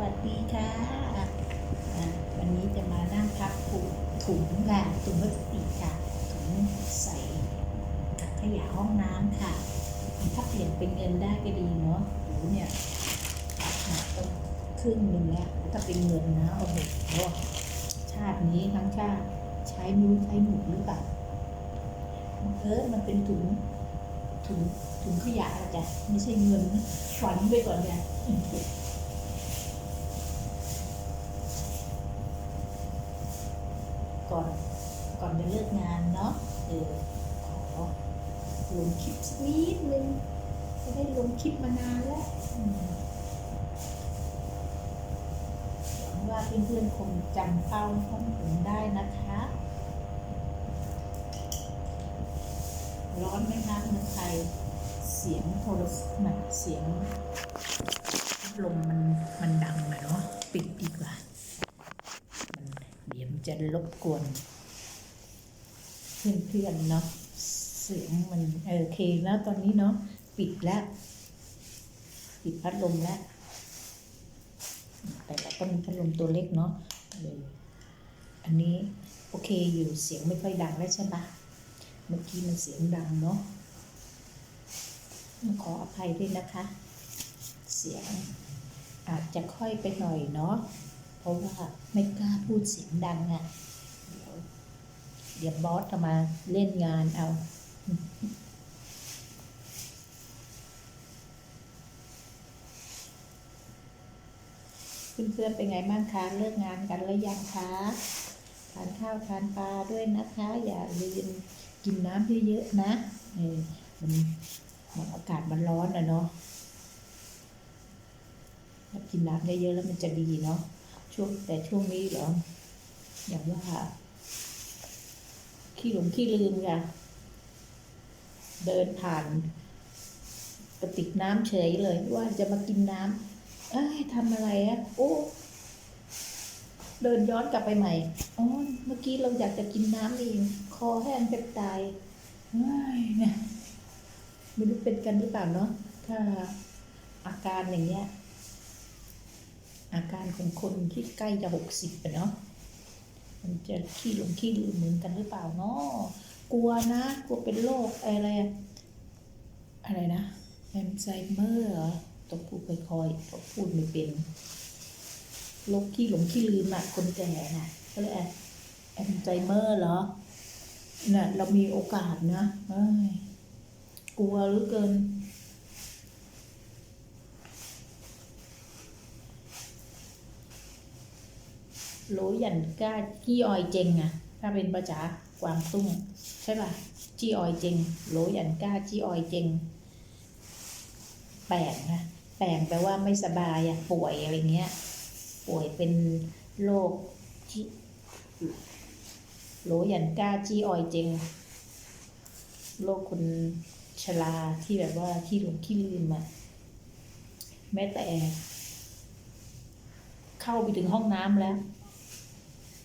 วัสดีค่ะ วันนี้จะมานั่งพับถุงถุงค่ะถุงพลาสติกค่ะ ถุงใส่ถังขยะห้องน้ำค่ะ ถ้าเปลี่ยนเป็นเงินได้ก็ดีเนาะโหเนี่ยขาดต้องครึ่งหนึ่งแล้วถ้าเป็นเงินนะโอ้โหชาตินี้ทั้งชาติใช้มือใช้หมดหรือเปล่าเออมันเป็นถุงถุงถุงขยะอะจ้ะไม่ใช่เงินฝันไปก่อนเนี่ย ก่อนก่อนจะเลิกงานเนาะเออขอลงคลิปสักนิดนึงจะได้ลงคลิปมานานแล้วหวังว่าเพื่อนๆคงจำเป้าของผมได้นะคะ ร้อนไหมคะเมืองไทยเสียงโทรศัพท์เสียงลมมันมันดังอะเนาะปิดดีกว่า จะรบกวนเพื่อนๆเนาะเสียงมันเออโอเคแล้วตอนนี้เนาะปิดแล้ว ปิดพัดลมแล้ว แต่เราก็มีพัดลมตัวเล็กเนาะอออันนี้โอเคอยู่เสียงไม่ค่อยดังแล้วใช่ปะเมื่อกี้มันเสียงดังเนาะขออภัยด้วยนะคะ เสียงอาจจะค่อยไปหน่อยเนาะ เพราะว่าไม่กล้าพูดเสียงดังอะ่ะ เดี๋ยวบอสจะมาเล่นงานเอาเพื่อนๆเป็นไงบ้างคะเลิกงานกันแล้วยังคะทานข้าวทานปลาด้วยนะคะ อย่าลืมกินน้ำเยอะๆนะเออมันมันอากาศมันร้อนอะเนาะกินน้ำเยอะๆแล้วมันจะดีเนาะ ช่วงแต่ช่วงนี้เหรอ อย่างว่า ขี้หลงขี้ลืมค่ะ เดินผ่านกระติกน้ำเฉยเลย ว่าจะมากินน้ำเอ้ยทำอะไรอะโอ้เดินย้อนกลับไปใหม่ อ๋อ เมื่อกี้เราอยากจะกินน้ำเอง คอแห้งแทบตายเฮ้ยเนี่ยไม่รู้เป็นกันหรือเปล่าเนาะ ถ้าอาการอย่างเงี้ย อาการของคนที่ใกล้จะหกสิบอะเนาะมันจะขี้หลงขี้ลืมเหมือนกันหรือเปล่าเนาะกลัวนะกลัวเป็นโรคอะไรอะอะไรนะแอลไซเมอร์ต้องพูดค่อยๆต้องพูดไม่เป็นโรคขี้หลงขี้ลืมอะคนแก่น่ะก็เลยแอลไซเมอร์เหรอน่ะเรามีโอกาสนะกลัวหลือเกิน โหลหยันก้าจี้ออยเจงอะถ้าเป็นภาษากวางตุ้งใช่ป่ะจี้ออยเจงโหลหยันก้าจี้ออยเจงแปลงนะแปลงแปลว่าไม่สบายอะป่วยอะไรเงี้ย ป่วยเป็นโรคที่โหลหยันก้าจี้ออยเจงโรคคนชราที่แบบว่าที่หลงขี้ลืมอะแม้แต่เข้าไปถึงห้องน้ำแล้ว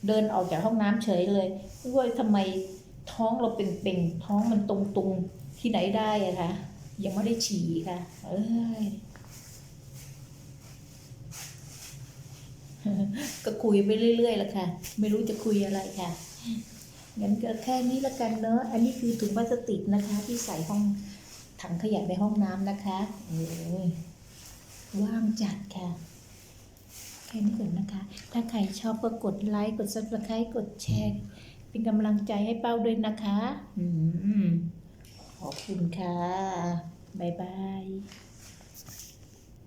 เดินออกจากห้องน้ำเฉยเลยว่าทำไมท้องเราเป็นเป่งๆท้องมันตรงๆที่ไหนได้อะคะยังไม่ได้ฉี่ค่ะ เอ้ยก็คุยไปเรื่อยๆแล้วค่ะ ไม่รู้จะคุยอะไรค่ะงั้นก็แค่นี้ละกันเนอะอันนี้คือถุงพลาสติกนะคะ ที่ใส่ห้องถังขยะในห้องน้ำนะคะว่างจัดค่ะ แค่นี้ก่อนนะคะ ถ้าใครชอบก็กดไลค์ กดซับสไครต์กดแชร์ เป็นกำลังใจให้เป้าด้วยนะคะ อืมขอบคุณค่ะ บ๊ายบาย